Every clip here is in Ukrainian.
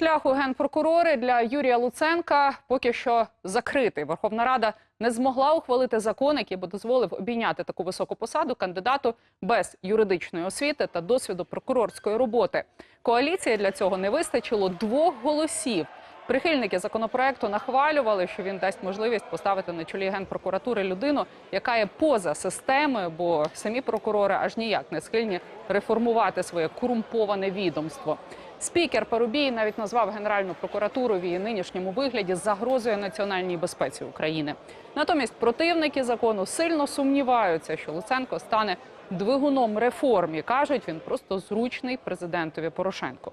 Шлях у генпрокурори для Юрія Луценка поки що закритий. Верховна Рада не змогла ухвалити закон, який би дозволив обійняти таку високу посаду кандидату без юридичної освіти та досвіду прокурорської роботи. Коаліції для цього не вистачило двох голосів. Прихильники законопроекту нахвалювали, що він дасть можливість поставити на чолі генпрокуратури людину, яка є поза системою, бо самі прокурори аж ніяк не схильні реформувати своє корумповане відомство. Спікер Парубій навіть назвав Генеральну прокуратуру в її нинішньому вигляді загрозою національній безпеці України. Натомість противники закону сильно сумніваються, що Луценко стане двигуном реформ і кажуть, він просто зручний президентові Порошенко.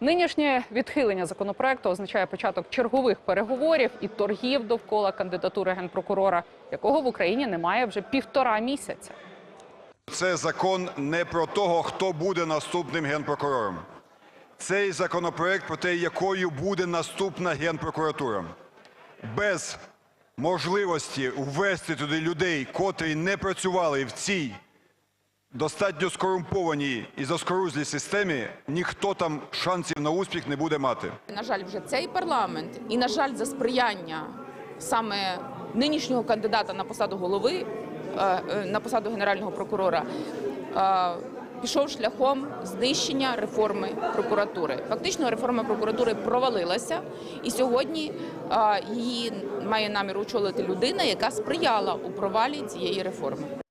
Нинішнє відхилення законопроекту означає початок чергових переговорів і торгів довкола кандидатури генпрокурора, якого в Україні немає вже півтора місяця. Це закон не про того, хто буде наступним генпрокурором. Цей законопроект про те, якою буде наступна генпрокуратура. Без можливості ввести туди людей, котрі не працювали в цій достатньо скорумпованій і заскорузлій системі, ніхто там шансів на успіх не буде мати. На жаль, вже цей парламент, і на жаль, за сприяння саме нинішнього кандидата на посаду голови, е, е, на посаду генерального прокурора, е, пішов шляхом знищення реформи прокуратури. Фактично, реформа прокуратури провалилася, і сьогодні її має намір очолити людина, яка сприяла у провалі цієї реформи.